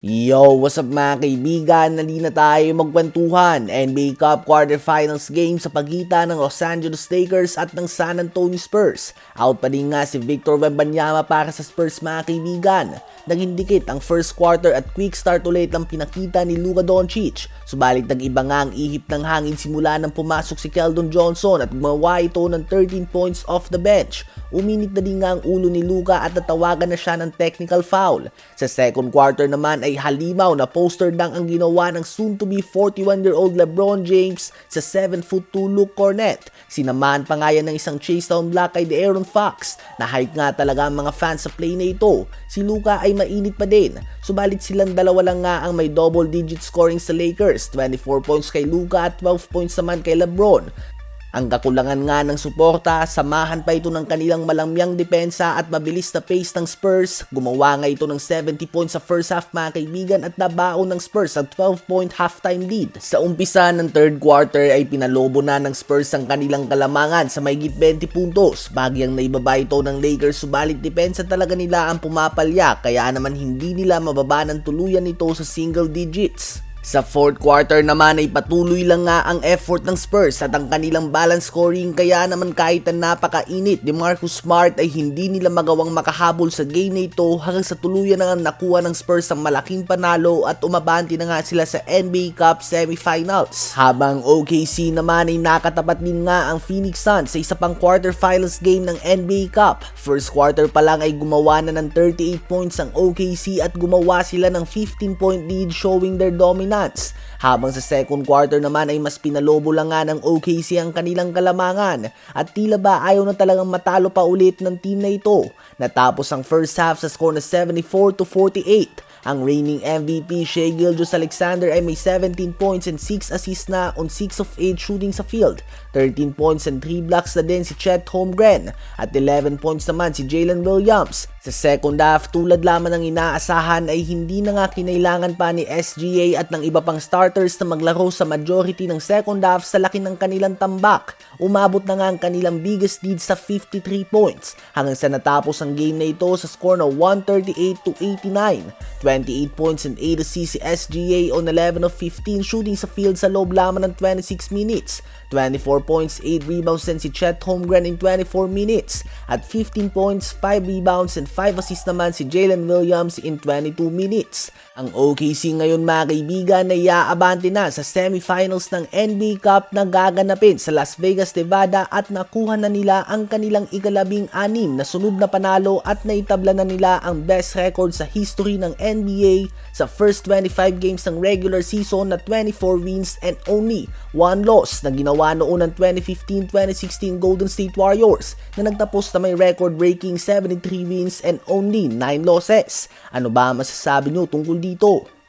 Yo, what's up mga kaibigan? Nali na tayo magkwentuhan. NBA Cup Quarterfinals game sa pagitan ng Los Angeles Lakers at ng San Antonio Spurs. Out pa din nga si Victor Wembanyama para sa Spurs mga kaibigan. Naging dikit ang first quarter at quick start ulit ang pinakita ni Luka Doncic. Subalit nag-iba nga ang ihip ng hangin simula nang pumasok si Keldon Johnson at gumawa ito ng 13 points off the bench. Uminit na din nga ang ulo ni Luka at natawagan na siya ng technical foul. Sa second quarter naman ay halimaw na poster dunk ang ginawa ng soon-to-be 41-year-old LeBron James sa 7'2 Luke Cornett. Sinamahan pa nga yan ng isang chase down block kay De'Aaron Fox. Na-hype nga talaga ang mga fans sa play na ito. Si Luka ay mainit pa din. Subalit silang dalawa lang nga ang may double digit scoring sa Lakers. 24 points kay Luka at 12 points naman kay LeBron. Ang kakulangan nga ng suporta, samahan pa ito ng kanilang malamyang depensa at mabilis na pace ng Spurs. Gumawa nga ito ng 70 points sa first half mga kaibigan at nabaon ng Spurs ang 12-point halftime lead. Sa umpisa ng third quarter ay pinalobo na ng Spurs ang kanilang kalamangan sa mayigit 20 puntos. Bagyang naibaba ito ng Lakers subalit depensa talaga nila ang pumapalya kaya naman hindi nila mababa ng tuluyan ito sa single digits. Sa fourth quarter naman ay patuloy lang nga ang effort ng Spurs at ang kanilang balance scoring kaya naman kahit na napakainit ni Marcus Smart ay hindi nila magawang makahabol sa game na ito hanggang sa tuluyan na nakuha ng Spurs ang malaking panalo at umabante na nga sila sa NBA Cup semifinals. Habang OKC naman ay nakatapat din nga ang Phoenix Suns sa isa pang quarterfinals game ng NBA Cup. First quarter pa lang ay gumawa na ng 38 points ang OKC at gumawa sila ng 15 point lead showing their dominance. Habang sa second quarter naman ay mas pinalobo lang nga ng OKC ang kanilang kalamangan at tila ba ayaw na talagang matalo pa ulit ng team na ito. Natapos ang first half sa score na 74 to 48. Ang reigning MVP Shea Gilgeous Alexander ay may 17 points and 6 assists na on 6 of 8 shooting sa field. 13 points and 3 blocks na din si Chet Holmgren at 11 points naman si Jalen Williams. Sa second half, tulad lamang ng inaasahan ay hindi na nga kinailangan pa ni SGA at ng iba pang starters na maglaro sa majority ng second half sa laki ng kanilang tambak. Umabot na nga ang kanilang biggest lead sa 53 points hanggang sa natapos ang game na ito sa score na 138 to 89. 28 points and 8 assists si SGA on 11 of 15 shooting sa field sa loob lamang ng 26 minutes. 24 points, 8 rebounds din si Chet Holmgren in 24 minutes. At 15 points, 5 rebounds and 5 assists naman si Jalen Williams in 22 minutes. Ang OKC ngayon mga kaibigan na iaabante na sa semifinals ng NBA Cup na gaganapin sa Las Vegas, Nevada at nakuha na nila ang kanilang ikalabing anim na sunod na panalo at naitabla na nila ang best record sa history ng NBA sa first 25 games ng regular season na 24 wins and only 1 loss na ginawa noon ng 2015-2016 Golden State Warriors na nagtapos na may record-breaking 73 wins and only 9 losses. Ano ba masasabi nyo tungkol dito?